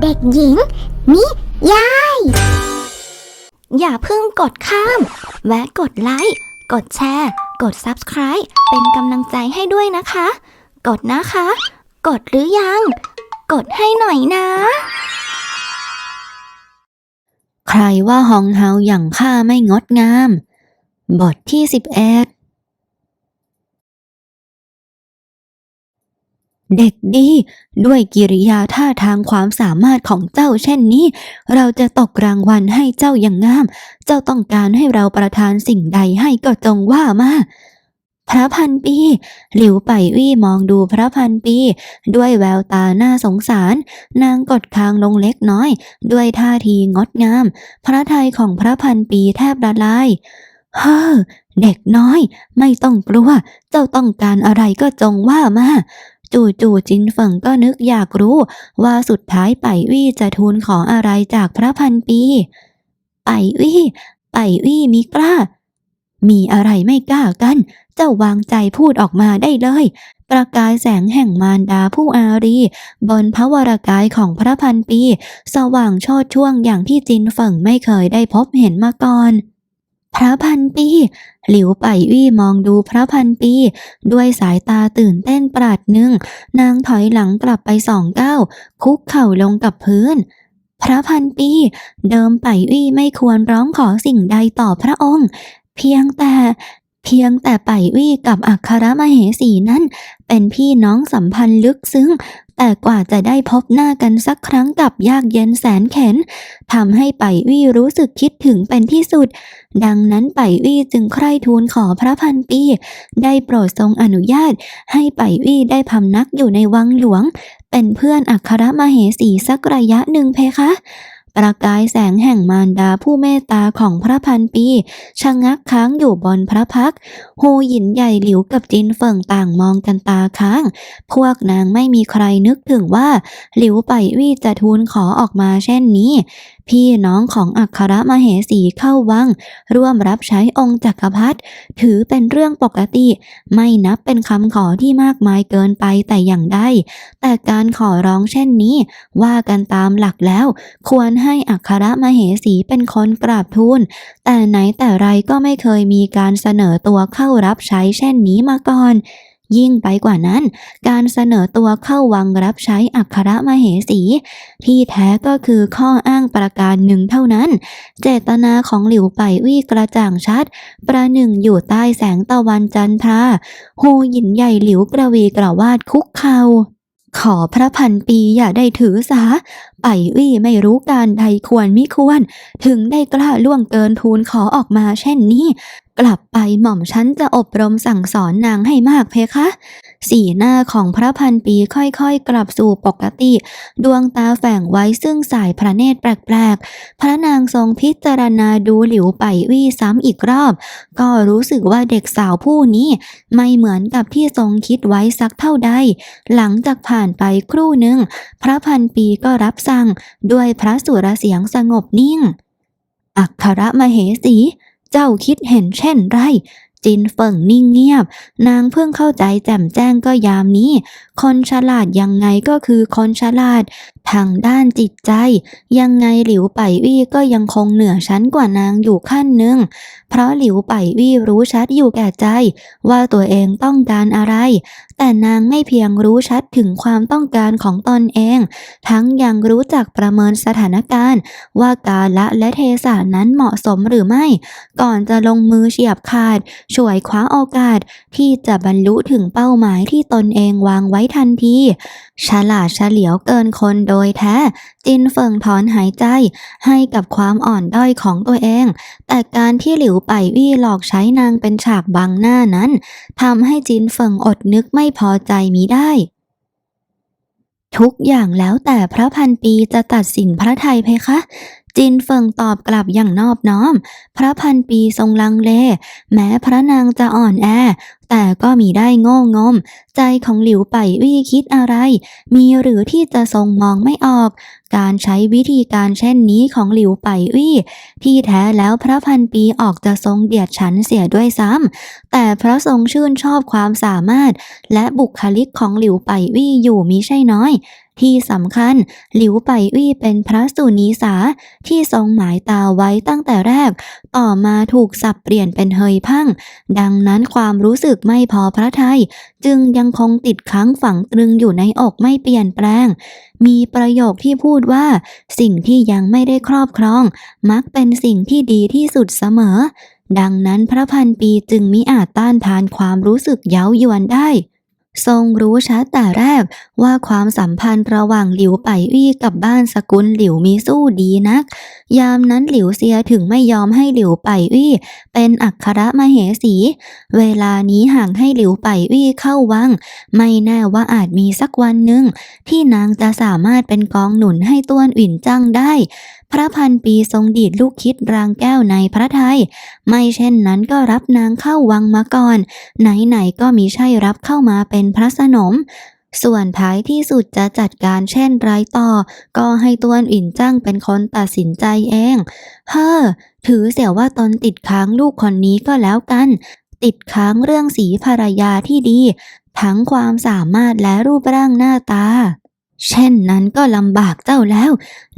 เด็กหญิง นิยาย อย่าเพิ่งกดข้าม แวะกดไลค์ กดแชร์ กด Subscribe เป็นกำลังใจให้ด้วยนะคะ กดนะคะ กดหรือยัง กดให้หน่อยนะ ใครว่าหองเฮาอย่างข้าไม่งดงาม บทที่สิบเอ็ด เด็กดี ด้วยกิริยาท่าทางความสามารถของเจ้าเช่นนี้ เราจะตกรางวัลให้เจ้าอย่างงาม เจ้าต้องการให้เราประทานสิ่งใดให้ก็จงว่ามาพระพันปี หลิวไปวี่มองดูพระพันปี ด้วยแววตาหน่าสงสาร นางกดคางลงเล็กน้อย ด้วยท่าทีงดงาม พระทัยของพระพันปีแทบละลาย เฮ้อ เด็กน้อย ไม่ต้องกลัว เจ้าต้องการอะไรก็จงว่ามาจู่ๆจินเฟิงก็นึกอยากรู้ ว่าสุดท้ายไปวี่จะทูลขออะไรจากพระพันปี ไปวี่ไปวี่มิกล้า มีอะไรไม่กล้ากัน เจ้าวางใจพูดออกมาได้เลย ประกายแสงแห่งมารดาผู้อารี บนพระวรากายของพระพันปี สว่างชดช่วงอย่างที่จินเฟิงไม่เคยได้พบเห็นมาก่อน พระพันปี หลิวไปวี่มองดูพระพันปี ด้วยสายตาตื่นเต้นปราดหนึ่ง นางถอยหลังกลับไปสองก้าวคุกเข่าลงกับพื้น พระพันปี เดิมไปวี่ไม่ควรร้องขอสิ่งใดต่อพระองค์ เพียงแต่ เพียงแต่ไปวี่กับอัครมเหสีนั้น เป็นพี่น้องสัมพันธ์ลึกซึ้ง แต่กว่าจะได้พบหน้ากันสักครั้งกับยากเย็นแสนเข็นทำให้ไปวี่รู้สึกคิดถึงเป็นที่สุด ดังนั้นไปวี่จึงใคร่ทูลขอพระพันปี ได้โปรดทรงอนุญาต ให้ไปวี่ได้พำนักอยู่ในวังหลวง เป็นเพื่อนอัครมเหสีสักระยะหนึ่งเพคะ ประกายแสงแห่งมารดาผู้เมตตาของพระพันปีชะงักค้างอยู่บนพระพักตร์ฮูหยินใหญ่หลิวกับจินเฟิงต่างมองกันตาค้าง พวกนางไม่มีใครนึกถึงว่า หลิวไปวี่จะทูลขอออกมาเช่นนี้ พี่น้องของอัครมเหสีเข้าวัง ร่วมรับใช้องค์จักรพรรดิถือเป็นเรื่องปกติ ไม่นับเป็นคำขอที่มากมายเกินไปแต่อย่างใดแต่การขอร้องเช่นนี้ ว่ากันตามหลักแล้ว ควรใให้อัครมเหสีเป็นคนกราบทูล แต่ไหนแต่ไรก็ไม่เคยมีการเสนอตัวเข้ารับใช้เช่นนี้มาก่อนยิ่งไปกว่านั้น การเสนอตัวเข้าวังรับใช้อัครมเหสี ที่แท้ก็คือข้ออ้างประการหนึ่งเท่านั้น เจตนาของหลิวไปวี่กระจ่างชัด ประหนึ่งอยู่ใต้แสงตะวันจันทราฮูหยินใหญ่หลิวกระวีกระวาดคุกเขา่า ขอพระพันปีอย่าได้ถือสา ไปวี่ไม่รู้การใดควรมิควร ถึงได้กล้าล่วงเกินทูลขอออกมาเช่นนี้ กลับไปหม่อมฉันจะอบรมสั่งสอนนางให้มากเพคะ สีหน้าของพระพันปีค่อยๆ กลับสู่ปกติ ดวงตาแฝงไว้ซึ่งสายพระเนตรแปลกๆ พระนางทรงพิจารณาดูหลิวไปวี่ซ้ำอีกรอบ ก็รู้สึกว่าเด็กสาวผู้นี้ ไม่เหมือนกับที่ทรงคิดไว้สักเท่าใด หลังจากผ่านไปครู่หนึ่ง พระพันปีก็รับสั่ง ด้วยพระสุรเสียงสงบนิ่ง อัครมเหสี เจ้าคิดเห็นเช่นไร จินเฟิงนิ่งเงียบ นางเพิ่งเข้าใจแจ่มแจ้งก็ยามนี้ คนฉลาดยังไงก็คือคนฉลาด ทางด้านจิตใจ ยังไงหลิวไปวี่ก็ยังคงเหนือชั้นกว่านางอยู่ขั้นหนึ่ง เพราะหลิวไปวี่รู้ชัดอยู่แก่ใจ ว่าตัวเองต้องการอะไร แต่นางไม่เพียงรู้ชัดถึงความต้องการของตนเอง ทั้งยังรู้จักประเมินสถานการณ์ ว่ากาละและเทศะนั้นเหมาะสมหรือไม่ ก่อนจะลงมือเฉียบขาด ช่วยคว้าโอกาส ที่จะบรรลุถึงเป้าหมายที่ตนเองวางไว้ทันที ฉลาดเฉลียวเกินคนโดยแท้ จินเฟิงถอนหายใจ ให้กับความอ่อนด้อยของตัวเอง แต่การที่หลิวไปวี่หลอกใช้นางเป็นฉากบังหน้านั้นทำให้จินเฟิงอดนึกไม่พอใจมิได้ ทุกอย่างแล้วแต่พระพันปีจะตัดสินพระไทยเพคะ จินเฟิงตอบกลับอย่างนอบน้อม พระพันปีทรงลังเล แม้พระนางจะอ่อนแอ แต่ก็มีได้โง่งม ใจของหลิวไปวี่คิดอะไร มีหรือที่จะทรงมองไม่ออก การใช้วิธีการเช่นนี้ของหลิวไปวี่ที่แท้แล้วพระพันปีออกจะทรงเดียดฉันเสียด้วยซ้ำแต่พระทรงชื่นชอบความสามารถ และบุคลิกของหลิวไปวี่อยู่มิใช่น้อย ที่สำคัญ หลิวไปวี่เป็นพระสุนีสาที่ทรงหมายตาไว้ตั้งแต่แรก ต่อมาถูกสับเปลี่ยนเป็นเฮยพังดังนั้นความรู้สึกไม่พอพระทัยจึงยังคงติดค้างฝังตรึงอยู่ในอกไม่เปลี่ยนแปลง มีประโยคที่พูดว่า สิ่งที่ยังไม่ได้ครอบครอง มักเป็นสิ่งที่ดีที่สุดเสมอ ดังนั้นพระพันปีจึงมิอาจต้านทานความรู้สึกเย้ายวนได้ ทรงรู้ชัดแต่แรกว่าความสัมพันธ์ระหว่างหลิวไปอี้กับบ้านสกุลหลิวมีสู้ดีนัก ยามนั้นหลิวเซียถึงไม่ยอมให้หลิวไปอี้เป็นอัครมเหสี เวลานี้ห่างให้หลิวไปอี้เข้าวัง ไม่แน่ว่าอาจมีสักวันหนึ่งที่นางจะสามารถเป็นกองหนุนให้ต้วนอุ่นจังได้ พระพันปีทรงดีดลูกคิดรางแก้วในพระทัยไม่เช่นนั้นก็รับนางเข้าวังมาก่อน ไหนๆก็มีใช่รับเข้ามาเป็นพระสนม ส่วนท้ายที่สุดจะจัดการเช่นไรต่อ ก็ให้ต้วนอิ่นจ้างเป็นคนตัดสินใจเอง เฮ้อ ถือเสียว่าตนติดค้างลูกคนนี้ก็แล้วกัน ติดค้างเรื่องสีภรรยาที่ดี ทั้งความสามารถและรูปร่างหน้าตาเช่นนั้นก็ลำบากเจ้าแล้ว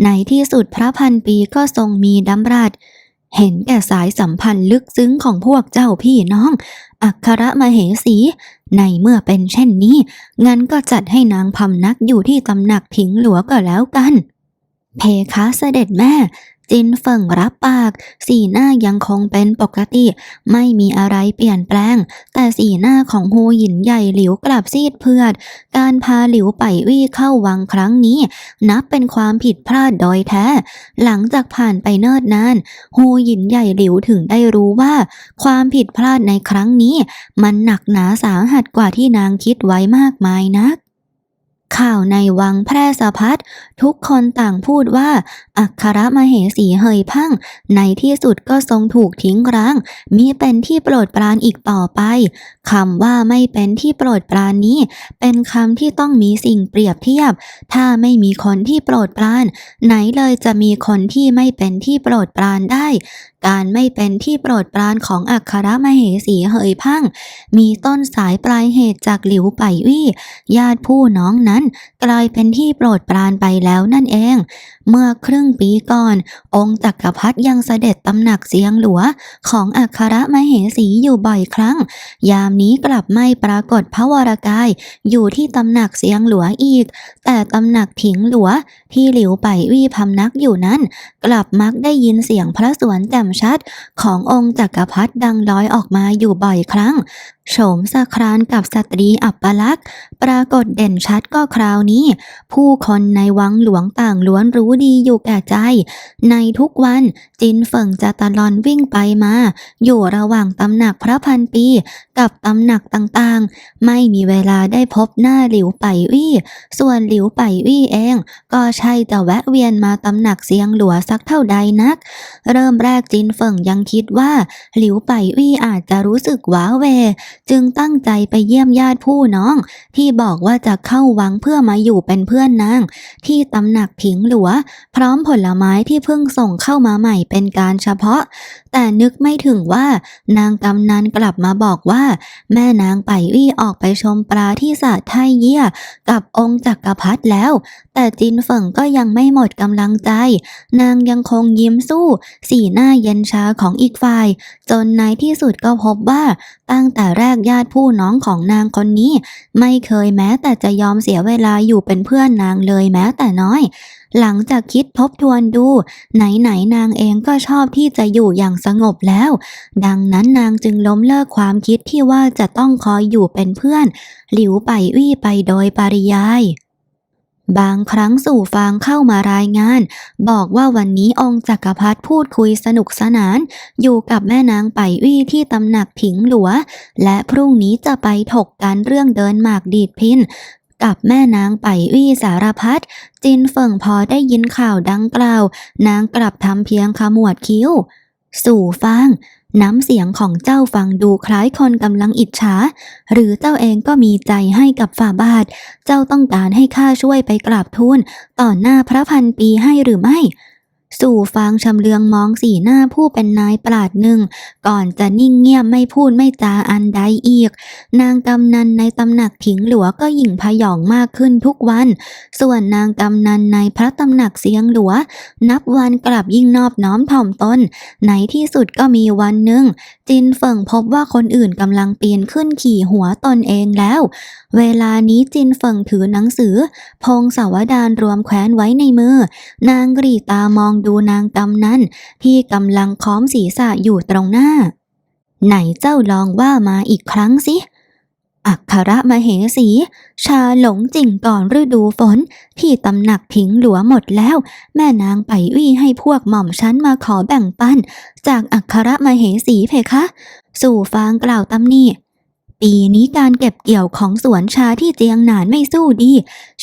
ในที่สุดพระพันปีก็ทรงมีดำรัสเห็นแก่สายสัมพันธ์ลึกซึ้งของพวกเจ้าพี่น้อง อัครมเหสี ในเมื่อเป็นเช่นนี้ งั้นก็จัดให้นางพำนักอยู่ที่ตำหนักผิงหลัวก็แล้วกัน เพคะเสด็จแม่ จินเฟิงรับปาก สีหน้ายังคงเป็นปกติ ไม่มีอะไรเปลี่ยนแปลง แต่สีหน้าของฮูหยินใหญ่หลิวกลับซีดเพือด การพาหลิวไปวี่เข้าวังครั้งนี้ นับเป็นความผิดพลาดโดยแท้ หลังจากผ่านไปเนิ่นนานฮูหยินใหญ่หลิวถึงได้รู้ว่า ความผิดพลาดในครั้งนี้ มันหนักหนาสาหัสกว่าที่นางคิดไว้มากมายนัก ข่าวในวังแพร่สะพัดทุกคนต่างพูดว่า อัครมเหสีเฮยพังในที่สุดก็ทรงถูกทิ้งร้าง มิเป็นที่โปรดปรานอีกต่อไปคำว่าไม่เป็นที่โปรดปรานนี้ เป็นคำที่ต้องมีสิ่งเปรียบเทียบ ถ้าไม่มีคนที่โปรดปราน ไหนเลยจะมีคนที่ไม่เป็นที่โปรดปรานได้การไม่เป็นที่โปรดปรานของอัครมเหสีเหยพัง มีต้นสายปลายเหตุจากหลิวไปวี่ ญาติผู้น้องนั้น กลายเป็นที่โปรดปรานไปแล้วนั่นเอง เมื่อครึ่งปีก่อน องค์จักรพรรดิยังเสด็จตำหนักเสียงหลัว ของอัครมเหสีอยู่บ่อยครั้ง ยามนี้กลับไม่ปรากฏพระวรากาย อยู่ที่ตำหนักเสียงหลัวอีก แต่ตำหนักถิงหลัว ที่หลิวไปวี่พำนักอยู่นั้น กลับมักได้ยินเสียงพระสวนแจ่มชัดขององค์จักรพรรดิดังลอยออกมาอยู่บ่อยครั้ง โฉมสะครานกับสตรีอัปลักษณ์ ปรากฏเด่นชัดก็คราวนี้ ผู้คนในวังหลวงต่างล้วนรู้ดีอยู่แก่ใจ ในทุกวันจินเฟิงจะตะลอนวิ่งไปมา อยู่ระหว่างตำหนักพระพันปี กับตำหนักต่างๆ ไม่มีเวลาได้พบหน้าหลิวไปวี่ ส่วนหลิวไปวี่เอง ก็ใช่จะแวะเวียนมาตำหนักเสียงหลัวสักเท่าใดนัก เริ่มแรกจินเฟิงยังคิดว่า หลิวไปวี่อาจจะรู้สึกว้าเหวจึงตั้งใจไปเยี่ยมญาติผู้น้อง ที่บอกว่าจะเข้าวังเพื่อมาอยู่เป็นเพื่อนนาง ที่ตำหนักผิงหลัว พร้อมผลไม้ที่เพิ่งส่งเข้ามาใหม่เป็นการเฉพาะ แต่นึกไม่ถึงว่านางกำนันกลับมาบอกว่า แม่นางไปวี่ออกไปชมปลาที่สระไทเยี่ยกับองค์จักรพรรดิแล้ว แต่จินเฟิงก็ยังไม่หมดกำลังใจ นางยังคงยิ้มสู้ สีหน้าเย็นชาของอีกฝ่าย จนในที่สุดก็พบว่า ตั้งแต่แรกญาติผู้น้องของนางคนนี้ ไม่เคยแม้แต่จะยอมเสียเวลาอยู่เป็นเพื่อนนางเลยแม้แต่น้อยหลังจากคิดทบทวนดู ไหนๆนางเองก็ชอบที่จะอยู่อย่างสงบแล้ว ดังนั้นนางจึงล้มเลิกความคิดที่ว่าจะต้องคอยอยู่เป็นเพื่อน หลิวไปวี่ไปโดยปริยาย บางครั้งสู่ฟางเข้ามารายงาน บอกว่าวันนี้องค์จักรพรรดิพูดคุยสนุกสนาน อยู่กับแม่นางไปวี่ที่ตำหนักถิงหลัว และพรุ่งนี้จะไปถกกันเรื่องเดินหมากดีดพินกับแม่นางไปวี่สารพัดจินเฟิงพอได้ยินข่าวดังกล่าว นางกลับทำเพียงขมวดคิ้ว สู่ฟาง น้ำเสียงของเจ้าฟังดูคล้ายคนกำลังอิจฉา หรือเจ้าเองก็มีใจให้กับฝ่าบาท เจ้าต้องการให้ข้าช่วยไปกราบทูลต่อหน้าพระพันปีให้หรือไม่ สู่ฟางชำเลืองมองสีหน้าผู้เป็นนายปราดหนึ่ง ก่อนจะนิ่งเงียบไม่พูดไม่จาอันใดอีก นางกำนันในตำหนักถิงหลวก็ยิ่งพยองมากขึ้นทุกวัน ส่วนนางกำนันในพระตำหนักเสียงหลว นับวันกลับยิ่งนอบน้อมถ่อมตนในที่สุดก็มีวันหนึ่ง จินเฟิงพบว่าคนอื่นกำลังเปียนขึ้นขี่หัวตนเองแล้ว เวลานี้จินเฟิงถือหนังสือ พงศาวดารรวมแขวนไว้ในมือนางกรีตามองดูนางกำนั้นที่กำลังค้อมศีรษะอยู่ตรงหน้า ไหนเจ้าลองว่ามาอีกครั้งสิ อัคระมเหสี ชาหลงจริงก่อนฤดูฝน ที่ตำหนักทิ้งหลัวหมดแล้ว แม่นางไปวี่ให้พวกหม่อมฉันมาขอแบ่งปัน จากอัคระมเหสีเพคะ สู่ฟางกล่าวตำหนิ ปีนี้การเก็บเกี่ยวของสวนชาที่เจียงหนานไม่สู้ดี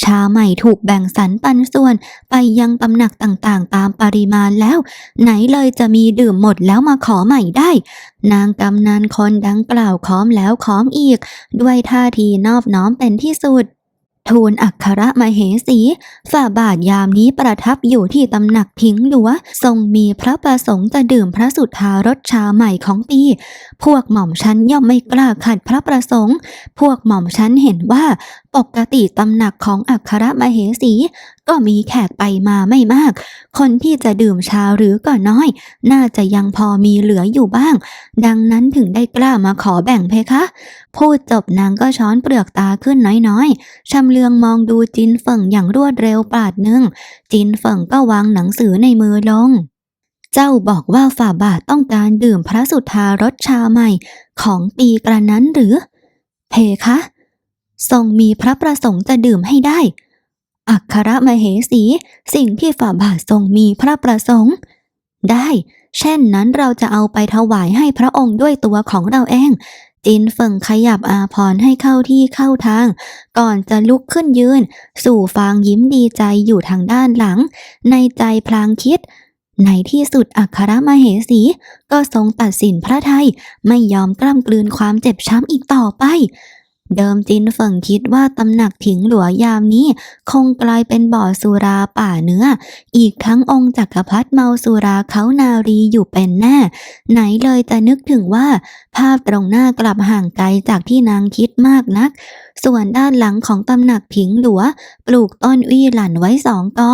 ชาใหม่ถูกแบ่งสรรปันส่วน ไปยังตำหนักต่างๆ ตามปริมาณแล้ว ไหนเลยจะมีดื่มหมดแล้วมาขอใหม่ได้ นางกำนันคนดังกล่าวค้อมแล้วค้อมอีก ด้วยท่าทีนอบน้อมเป็นที่สุด ทูลอัครมเหสี ฝ่าบาทยามนี้ประทับอยู่ที่ตำหนักพิงหลัว ทรงมีพระประสงค์จะดื่มพระสุธารสชาใหม่ของปี พวกหม่อมชั้นย่อมไม่กล้าขัดพระประสงค์ พวกหม่อมชั้นเห็นว่า ปกติตำหนักของอัครมเหสี ก็มีแขกไปมาไม่มาก คนที่จะดื่มชาหรือก็น้อย น่าจะยังพอมีเหลืออยู่บ้าง ดังนั้นถึงได้กล้ามาขอแบ่งเพคะพูดจบนางก็ช้อนเปลือกตาขึ้นน้อยๆชำเลืองมองดูจินเฟิงอย่างรวดเร็วปาดหนึ่งจินเฟิงก็วางหนังสือในมือลง เจ้าบอกว่าฝ่าบาทต้องการดื่มพระสุธารสชาใหม่ ของปีกระนั้นหรือ เพคะ ทรงมีพระประสงค์จะดื่มให้ได้ อัครมเหสี สิ่งที่ฝ่าบาททรงมีพระประสงค์ ได้ เช่นนั้นเราจะเอาไปถวายให้พระองค์ด้วยตัวของเราเอง จินเฟิงขยับอาพรให้เข้าที่เข้าทาง ก่อนจะลุกขึ้นยืน สู่ฟางยิ้มดีใจอยู่ทางด้านหลัง ในใจพลางคิดในที่สุดอัครมเหสี ก็ทรงตัดสินพระไทยไม่ยอมกล้ำกลืนความเจ็บช้ำอีกต่อไป เดิมจินเฟิงคิดว่าตำหนักถิงหลัวยามนี้ คงกลายเป็นบ่อสุราป่าเนื้อ อีกทั้งองค์จักรพรรดิเมาสุราเขานารีอยู่เป็นแน่ ไหนเลยจะนึกถึงว่า ภาพตรงหน้ากลับห่างไกลจากที่นางคิดมากนัก ส่วนด้านหลังของตำหนักผิงหลัว ปลูกต้นวี่หลั่นไว้สองกอ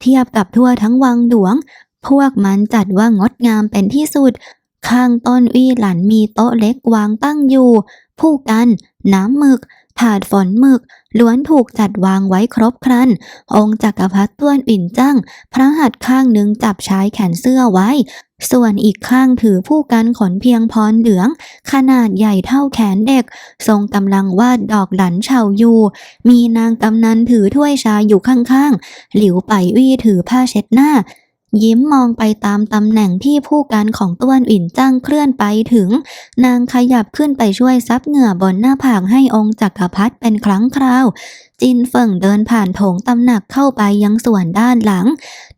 เทียบกับทั่วทั้งวังหลวง พวกมันจัดว่างดงามเป็นที่สุด ข้างต้นวี่หลันมีโต๊ะเล็กวางตั้งอยู่ ผู้กัน น้ำหมึก ถาดฝนหมึก ล้วนถูกจัดวางไว้ครบครัน องค์จักรพรรดิต้วนอิ่นจั่งพระหัตถ์ข้างหนึ่งจับชายแขนเสื้อไว้ ส่วนอีกข้างถือผู้กันขนเพียงพรเหลือง ขนาดใหญ่เท่าแขนเด็ก ทรงกำลังวาดดอกหลันเฉาอยู่ มีนางกำนันถือถ้วยชาอยู่ข้างๆ หลิวไปวี่ถือผ้าเช็ดหน้า ยิ้มมองไปตามตำแหน่งที่ผู้การของต้วนอิ่นจ้างเคลื่อนไปถึง นางขยับขึ้นไปช่วยซับเหงื่อบนหน้าผากให้องค์จักรพรรดิเป็นครั้งคราว จินเฟิงเดินผ่านโถงตำหนักเข้าไปยังส่วนด้านหลัง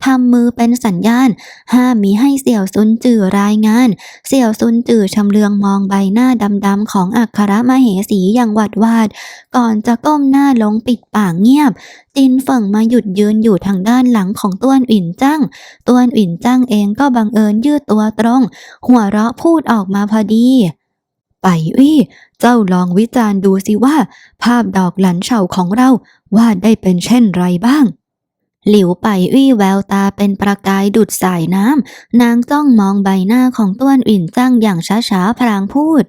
ทำมือเป็นสัญญาณ ห้ามมีให้เสี่ยวซุนจือรายงาน เสี่ยวซุนจือชำเลืองมองใบหน้าดำๆของอัครมเหสีอย่างหวาดหวาด ก่อนจะก้มหน้าลงปิดปากเงียบ จินเฟิงมาหยุดยืนอยู่ทางด้านหลังของต้วนอิ่นจั่งต้วนอิ่นจั่งเองก็บังเอิญยืดตัวตรง หัวเราะพูดออกมาพอดีไปวี่เจ้าลองวิจารณ์ดูสิว่า ภาพดอกหลันเฉาของเราวาดได้เป็นเช่นไรบ้าง หลิวไปวี่แววตาเป็นประกายดุดสายน้ำ นางจ้องมองใบหน้าของต้วนอิ่นจั่งอย่างช้าๆพลางพูด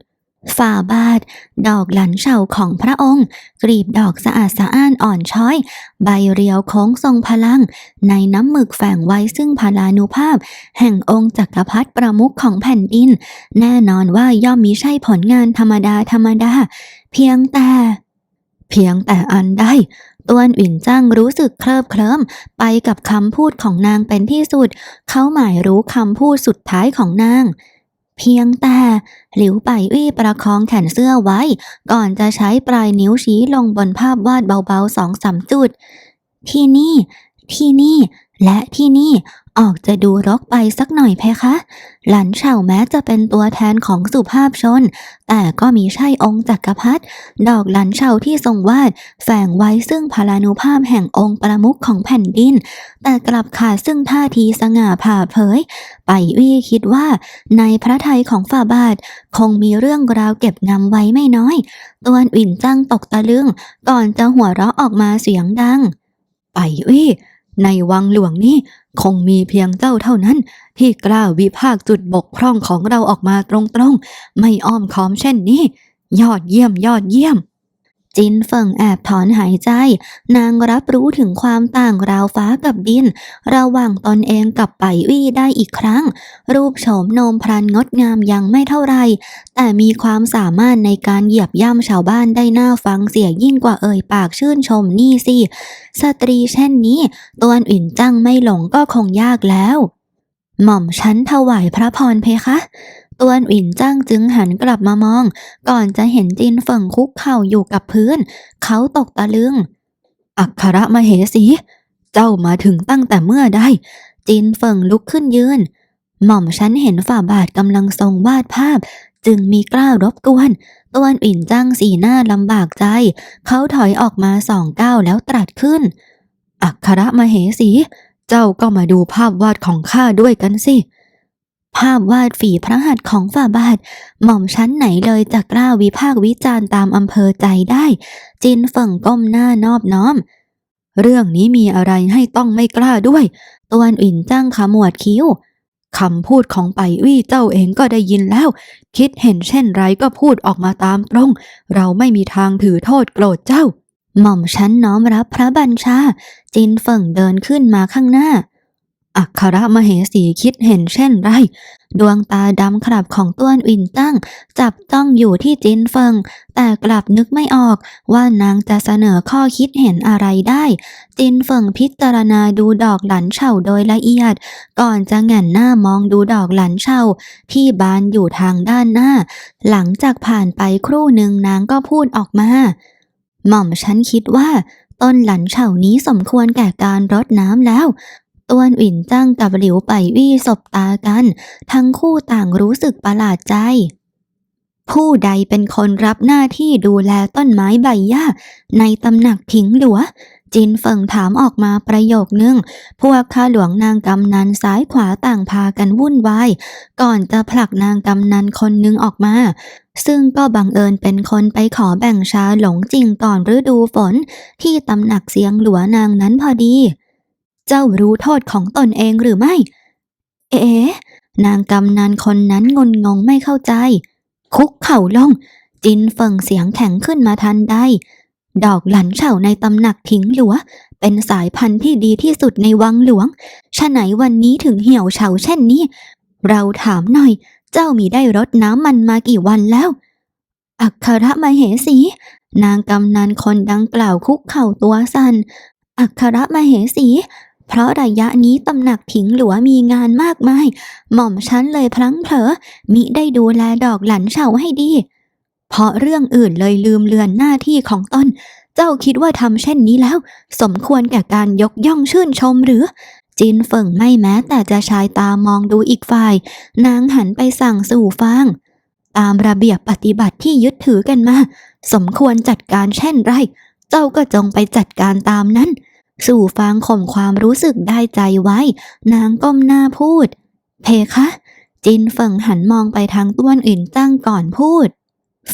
ฝ่าบาท ดอกหลันเฉาของพระองค์ กรีบดอกสะอาดสะอ้านอ่อนช้อย ใบเรียวโค้งทรงพลัง ในน้ำหมึกแฝงไว้ซึ่งพลานุภาพ แห่งองค์จักรพรรดิประมุขของแผ่นดิน แน่นอนว่าย่อมมิใช่ผลงานธรรมดาธรรมดา เพียงแต่ เพียงแต่อันใด ต้วนอิ่นจ้างรู้สึกเคลิบเคลิ้มไปกับคำพูดของนางเป็นที่สุด เขาหมายรู้คำพูดสุดท้ายของนาง เพียงแต่ หลิวไปอี้ประคองแขนเสื้อไว้ ก่อนจะใช้ปลายนิ้วชี้ลงบนภาพวาดเบาๆสองสามจุด ที่นี่ ที่นี่ และที่นี่ ออกจะดูรกไปสักหน่อยเพคะ หลันเฉาแม้จะเป็นตัวแทนของสุภาพชน แต่ก็มีใช่องค์จักรพรรดิ ดอกหลันเฉาที่ทรงวาด แฝงไว้ซึ่งพลานุภาพแห่งองค์ประมุขของแผ่นดิน แต่กลับขาดซึ่งท่าทีสง่าผ่าเผย ไปวี่คิดว่าในพระทัยของฝ่าบาท คงมีเรื่องราวเก็บงำไว้ไม่น้อย ตวนอิ่นจ้างตกตะลึง ก่อนจะหัวเราะออกมาเสียงดัง ไปวี่ ในวังหลวงนี่คงมีเพียงเจ้าเท่านั้น ที่กล้าวิพากจุดบกพร่องของเราออกมาตรงๆ ไม่อ้อมค้อมเช่นนี้ ยอดเยี่ยมยอดเยี่ยม จินเฟิงแอบถอนหายใจ นางรับรู้ถึงความต่างราวฟ้ากับดิน ระหว่างตนเองกับไปวี่ได้อีกครั้ง รูปโฉมโนมพรันงดงามยังไม่เท่าไร แต่มีความสามารถในการเหยียบย่ำชาวบ้านได้น่าฟังเสียยิ่งกว่าเอ่ยปากชื่นชมนี่สิ สตรีเช่นนี้ตัวอื่นจังไม่หลงก็คงยากแล้ว หม่อมฉันถวายพระพรเพคะ ตวนอินจ้างจึงหันกลับมามอง ก่อนจะเห็นจินเฟิงคุกเข่าอยู่กับพื้น เขาตกตะลึง อักขระมเหสี เจ้ามาถึงตั้งแต่เมื่อใดจินเฟิงลุกขึ้นยืน หม่อมฉันเห็นฝ่าบาทกำลังทรงวาดภาพ จึงมีกล้ารบกวนตวนอินจ้างสีหน้าลำบากใจ เขาถอยออกมาสองก้าวแล้วตรัสขึ้น อักขระมเหสี เจ้าก็มาดูภาพวาดของข้าด้วยกันสิ ภาพวาดฝีพระหัตถ์ของฝ่าบาท หม่อมชั้นไหนเลยจะกล้าวิพากวิจารณ์ตามอำเภอใจได้ จินเฟิงก้มหน้านอบน้อม เรื่องนี้มีอะไรให้ต้องไม่กล้าด้วย ตวนอินจ้างขมวดคิ้วคำพูดของไปวี่เจ้าเองก็ได้ยินแล้ว คิดเห็นเช่นไรก็พูดออกมาตามตรง เราไม่มีทางถือโทษโกรธเจ้า หม่อมชั้นน้อมรับพระบัญชา จินเฟิงเดินขึ้นมาข้างหน้า อักขระมเหสีคิดเห็นเช่นไร ดวงตาดำขรับของต้วนอินตั้ง จับต้องอยู่ที่จินเฟิง แต่กลับนึกไม่ออกว่านางจะเสนอข้อคิดเห็นอะไรได้ จินเฟิงพิจารณาดูดอกหลันเฉาโดยละเอียด ก่อนจะแง่นหน้ามองดูดอกหลันเฉาที่บานอยู่ทางด้านหน้า หลังจากผ่านไปครู่หนึ่งนางก็พูดออกมา หม่อมฉันคิดว่าต้นหลันเฉานี้สมควรแก่การรดน้ำแล้ว ต้วนอินจ้างกับหลิวไปวี่สบตากัน ทั้งคู่ต่างรู้สึกประหลาดใจ ผู้ใดเป็นคนรับหน้าที่ดูแลต้นไม้ใบหญ้า ในตำหนักถิงหลัว จินเฟิงถามออกมาประโยคนึง พวกข้าหลวงนางกำนันซ้ายขวาต่างพากันวุ่นวาย ก่อนจะผลักนางกำนันคนนึงออกมา ซึ่งก็บังเอิญเป็นคนไปขอแบ่งชาหลงจริงก่อนฤดูฝน ที่ตำหนักเสียงหลัวนางนั้นพอดี เจ้ารู้โทษของตนเองหรือไม่ เอ๋นางกำนันคนนั้นงนงงไม่เข้าใจ คุกเข่าลง จินเฟิงเสียงแข็งขึ้นมาทันใดดอกหลันเฉาในตำหนักถิงหลัว เป็นสายพันธุ์ที่ดีที่สุดในวังหลวงฉะไหนวันนี้ถึงเหี่ยวเฉาเช่นนี้ เราถามหน่อย เจ้ามีได้รดน้ำมันมากี่วันแล้ว อักขระมเหสี นางกำนันคนดังกล่าวคุกเข่าตัวสัน่นอักขระมเหสี เพราะระยะนี้ตำหนักถิงหลัวมีงานมากมาย หม่อมฉันเลยพลั้งเผลอมิได้ดูแลดอกหลันเฉาให้ดี เพราะเรื่องอื่นเลยลืมเลือนหน้าที่ของตน เจ้าคิดว่าทำเช่นนี้แล้ว สมควรแก่การยกย่องชื่นชมหรือ จินเฟิงไม่แม้แต่จะชายตามองดูอีกฝ่าย นางหันไปสั่งสู่ฟาง ตามระเบียบปฏิบัติที่ยึดถือกันมา สมควรจัดการเช่นไร เจ้าก็จงไปจัดการตามนั้น สู่ฟางข่มความรู้สึกได้ใจไว้ นางก้มหน้าพูด เพคะ จินเฟิงหันมองไปทางต้วนอื่นตั้งก่อนพูด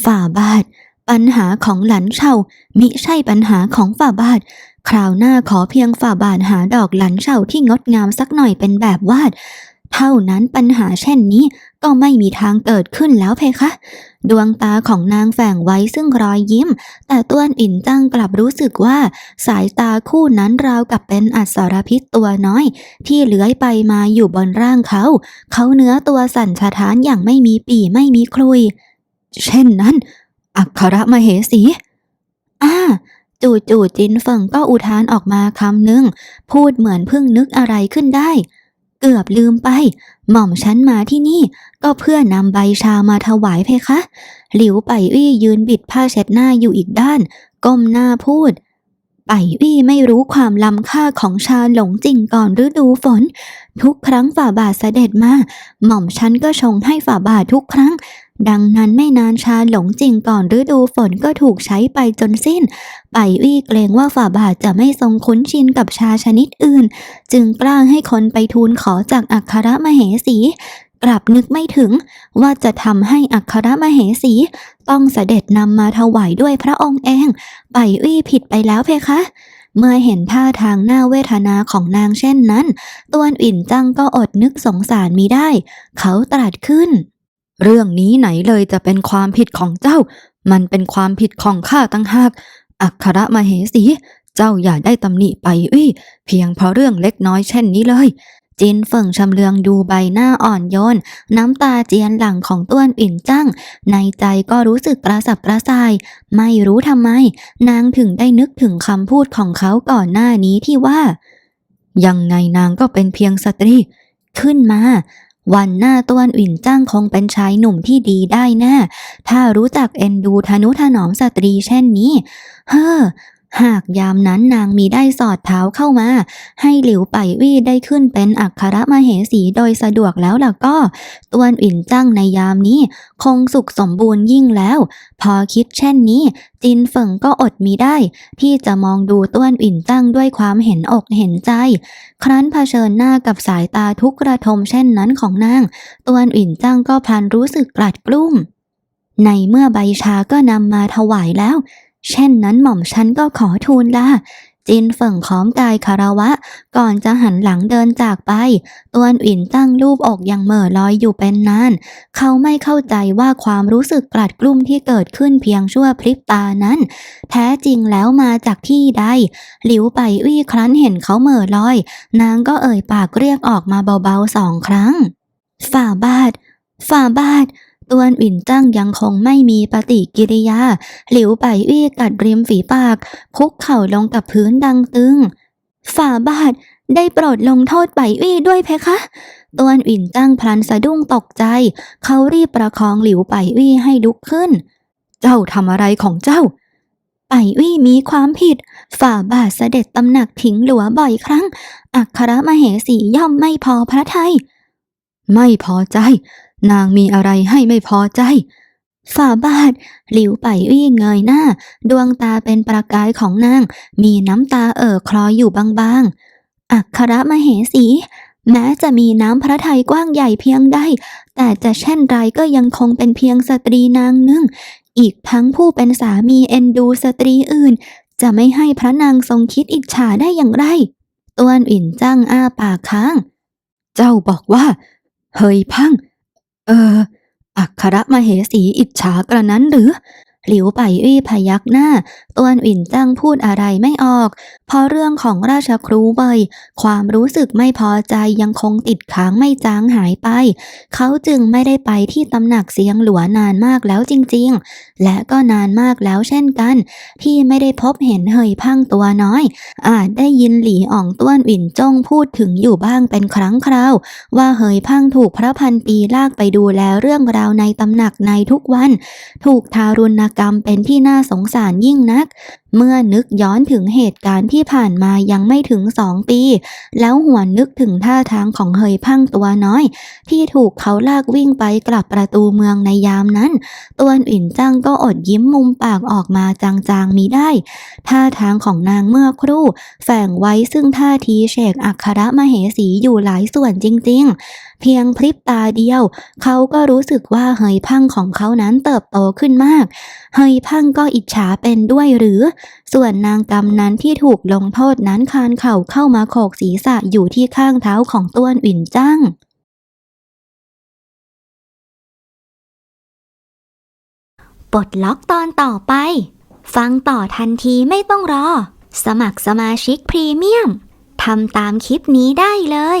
ฝ่าบาท ปัญหาของหลันเฉามิใช่ปัญหาของฝ่าบาท คราวหน้าขอเพียงฝ่าบาทหาดอกหลันเฉาที่งดงามสักหน่อยเป็นแบบวาด เท่านั้นปัญหาเช่นนี้ก็ไม่มีทางเกิดขึ้นแล้วเพคะ ดวงตาของนางแฝงไว้ซึ่งรอยยิ้ม แต่ต้วนอินจังกลับรู้สึกว่า สายตาคู่นั้นราวกับเป็นอัศรพิษตัวน้อย ที่เลื้อยไปมาอยู่บนร่างเขา เขาเนื้อตัวสั่นสะท้านอย่างไม่มีปีไม่มีคลุย เช่นนั้น อักขรมเหสีอ้าจู่จู่ๆจินเฟิงก็อุทานออกมาคำหนึ่งพูดเหมือนเพิ่งนึกอะไรขึ้นได้ เกือบลืมไป หม่อมฉันมาที่นี่ก็เพื่อนำใบชามาถวายเพคะ หลิวไปอี้ยืนบิดผ้าเช็ดหน้าอยู่อีกด้าน ก้มหน้าพูด ไปวี่ไม่รู้ความล้ำค่าของชาหลงจริงก่อนฤดูฝน ทุกครั้งฝ่าบาทเสด็จมา หม่อมฉันก็ชงให้ฝ่าบาททุกครั้ง ดังนั้นไม่นานชาหลงจริงก่อนฤดูฝนก็ถูกใช้ไปจนสิ้น ไปวี่เกรงว่าฝ่าบาทจะไม่ทรงคุ้นชินกับชาชนิดอื่น จึงกล้าให้คนไปทูลขอจากอัครมเหสี กลับนึกไม่ถึงว่าจะทำให้อัครมเหสี ต้องเสด็จนำมาถวายด้วยพระองค์เอง ไปวี่ผิดไปแล้วเพคะเมื่อเห็นท่าทางหน่าเวทนาของนางเช่นนั้น ตวนอิ่นจังก็อดนึกสงสารมิได้ เขาตรัสขึ้น เรื่องนี้ไหนเลยจะเป็นความผิดของเจ้า มันเป็นความผิดของข้าตั้งหาก อัครมเหสี เจ้าอย่าได้ตำหนิไปอุ้ยเพียงเพราะเรื่องเล็กน้อยเช่นนี้เลย จินเฟิงชำเลืองดูใบหน้าอ่อนโยน น้ำตาเจียนหลังของต้วนอิ่นจังในใจก็รู้สึกกระสับกระส่าย ไม่รู้ทำไม นางถึงได้นึกถึงคำพูดของเขาก่อนหน้านี้ที่ว่า ยังไงนางก็เป็นเพียงสตรี ขึ้นมา วันหน้าต้วนอิ่นจ้างคงเป็นชายหนุ่มที่ดีได้แน่ถ้ารู้จักเอ็นดูทนุถนอมสตรีเช่นนี้ เฮ้อ หากยามนั้นนางมีได้สอดเท้าเข้ามา ให้หลิวไปวี่ได้ขึ้นเป็นอัครมเหสีโดยสะดวกแล้วล่ะก็ ตวนอิ่นจ้งในยามนี้ คงสุขสมบูรณ์ยิ่งแล้ว พอคิดเช่นนี้ จินเฟิงก็อดมิได้ ที่จะมองดูต้วนอิ่นจ้งด้วยความเห็นอกเห็นใจ ครั้นเผชิญหน้ากับสายตาทุกระทมเช่นนั้นของนางต้วนอิ่นจ้งก็พลันรู้สึกกลัดกลุ้มในเมื่อใบชาก็นำมาถวายแล้ว เช่นนั้นหม่อมฉันก็ขอทูลลาจินเฟิงขอมกายคารวะ ก่อนจะหันหลังเดินจากไป ตวนอิ่นตั้งรูปอกอยังเหม่อลอยอยู่เป็นนาน เขาไม่เข้าใจว่าความรู้สึกกลัดกลุ้มที่เกิดขึ้นเพียงชั่วพริบตานั้น แท้จริงแล้วมาจากที่ใด หลิวไปอุ้ยครั้นเห็นเขาเหม่อลอย นางก็เอ่ยปากเรียกออกมาเบาๆสองครั้ง ฝ่าบาท ฝ่าบาท ตวนอินจ้างยังคงไม่มีปฏิกิริยา หลิวไปอี้กัดริมฝีปาก คุกเข่าลงกับพื้นดังตึง ฝ่าบาทได้โปรดลงโทษไปอี้ด้วยเพคะตวนอินจ้างพลันสะดุ้งตกใจ เขารีบประคองหลิวไปอี้ให้ลุกขึ้น เจ้าทำอะไรของเจ้าไปอี้มีความผิด ฝ่าบาทเสด็จตำหนักถิงหลัวบ่อยครั้ง อัครมเหสีย่อมไม่พอพระทัยไม่พอใจ นางมีอะไรให้ไม่พอใจ ฝ่าบาท หลิวไปอี้เงยหน้า ดวงตาเป็นประกายของนาง มีน้ำตาเอ่อคลออยู่บางๆ อัครมเหสี แม้จะมีน้ำพระทัยกว้างใหญ่เพียงใด แต่จะเช่นไรก็ยังคงเป็นเพียงสตรีนางหนึ่ง อีกทั้งผู้เป็นสามีเอ็นดูสตรีอื่น จะไม่ให้พระนางทรงคิดอิจฉาได้อย่างไรต้วนอิ่นจ้างอ้าปากค้าง เจ้าบอกว่า เฮยพัง เออ อัครมเหสีอิจฉากระนั้นหรือ หลิวไปอี้พยักหน้าตวนอิ่นจ้างพูดอะไรไม่ออก พราะเรื่องของราชครูเบย ความรู้สึกไม่พอใจยังคงติดค้างไม่จางหายไป เขาจึงไม่ได้ไปที่ตำหนักเสียงหลัวนานมากแล้วจริงๆ และก็นานมากแล้วเช่นกัน ที่ไม่ได้พบเห็นเฮยพังตัวน้อย อาจได้ยินหลีอ่องต้วนอิ่นจ้งพูดถึงอยู่บ้างเป็นครั้งคราว ว่าเฮยพังถูกพระพันปีลากไปดูแลเรื่องราวในตำหนักในทุกวัน ถูกทารุณกรรมเป็นที่น่าสงสารยิ่งนัก เมื่อนึกย้อนถึงเหตุการณ์ที่ผ่านมายังไม่ถึงสองปี แล้วหวนนึกถึงท่าทางของเฮยพังตัวน้อย ที่ถูกเขาลากวิ่งไปกลับประตูเมืองในยามนั้น ตัวนอิ่นจังก็อดยิ้มมุมปากออกมาจางๆมีได้ ท่าทางของนางเมื่อครู่ แฝงไว้ซึ่งท่าทีเฉกอัครมเหสีอยู่หลายส่วนจริง ๆ เพียงพริบตาเดียว เขาก็รู้สึกว่าเฮยพังของเขานั้นเติบโตขึ้นมาก เฮยพังก็อิจฉาเป็นด้วยหรือ ส่วนนางกำนั้นที่ถูกลงโทษนั้นคานเข่าเข้ามาโขกศีรษะอยู่ที่ข้างเท้าของต้วนอิ่นจังปลดล็อกตอนต่อไป ฟังต่อทันทีไม่ต้องรอ สมัครสมาชิกพรีเมียมทำตามคลิปนี้ได้เลย